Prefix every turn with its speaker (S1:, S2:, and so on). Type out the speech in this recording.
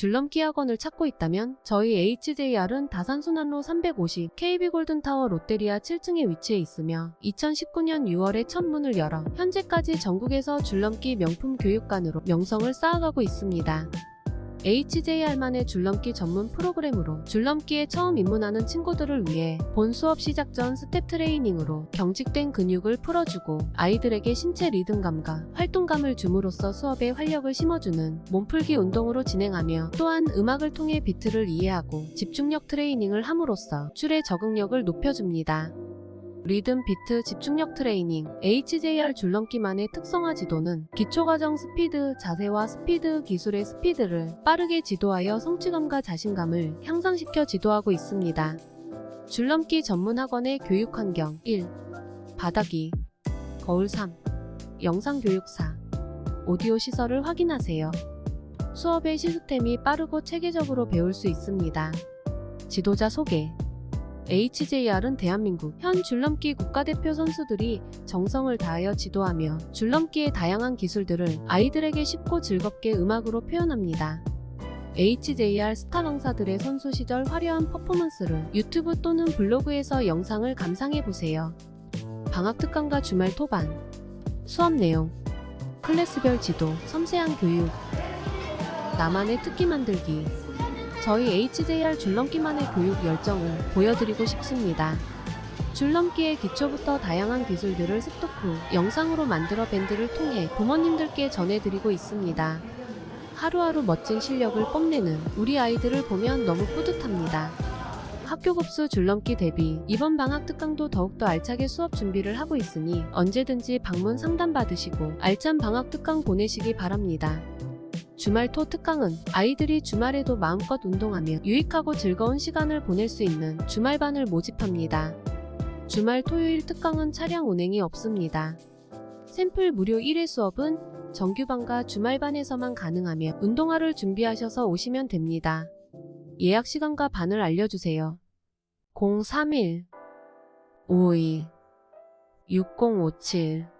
S1: 줄넘기 학원을 찾고 있다면 저희 HJR은 다산순환로 350 KB 골든타워 롯데리아 7층에 위치해 있으며 2019년 6월에 첫 문을 열어 현재까지 전국에서 줄넘기 명품 교육관으로 명성을 쌓아가고 있습니다. HJR만의 줄넘기 전문 프로그램으로 줄넘기에 처음 입문하는 친구들을 위해 본 수업 시작 전 스텝 트레이닝으로 경직된 근육을 풀어주고 아이들에게 신체 리듬감과 활동감을 줌으로써 수업에 활력을 심어주는 몸풀기 운동으로 진행하며 또한 음악을 통해 비트를 이해하고 집중력 트레이닝을 함으로써 출의 적응력을 높여줍니다. 리듬, 비트, 집중력 트레이닝, HJR 줄넘기만의 특성화 지도는 기초과정 스피드, 자세와 스피드, 기술의 스피드를 빠르게 지도하여 성취감과 자신감을 향상시켜 지도하고 있습니다. 줄넘기 전문 학원의 교육 환경 1. 바닥이 거울 3. 영상 교육 4. 오디오 시설을 확인하세요. 수업의 시스템이 빠르고 체계적으로 배울 수 있습니다. 지도자 소개 HJR은 대한민국 현 줄넘기 국가대표 선수들이 정성을 다하여 지도하며 줄넘기의 다양한 기술들을 아이들에게 쉽고 즐겁게 음악으로 표현합니다. HJR 스타 강사들의 선수 시절 화려한 퍼포먼스를 유튜브 또는 블로그에서 영상을 감상해보세요. 방학 특강과 주말 토반. 수업 내용. 클래스별 지도, 섬세한 교육. 나만의 특기 만들기 저희 HJR 줄넘기만의 교육 열정을 보여드리고 싶습니다. 줄넘기의 기초부터 다양한 기술들을 습득 후 영상으로 만들어 밴드를 통해 부모님들께 전해드리고 있습니다. 하루하루 멋진 실력을 뽐내는 우리 아이들을 보면 너무 뿌듯합니다. 학교 급수 줄넘기 대비 이번 방학 특강도 더욱더 알차게 수업 준비를 하고 있으니 언제든지 방문 상담 받으시고 알찬 방학 특강 보내시기 바랍니다. 주말 토 특강은 아이들이 주말에도 마음껏 운동하며 유익하고 즐거운 시간을 보낼 수 있는 주말반을 모집합니다. 주말 토요일 특강은 차량 운행이 없습니다. 샘플 무료 1회 수업은 정규반과 주말반에서만 가능하며 운동화를 준비하셔서 오시면 됩니다. 예약 시간과 반을 알려주세요. 031 52 6057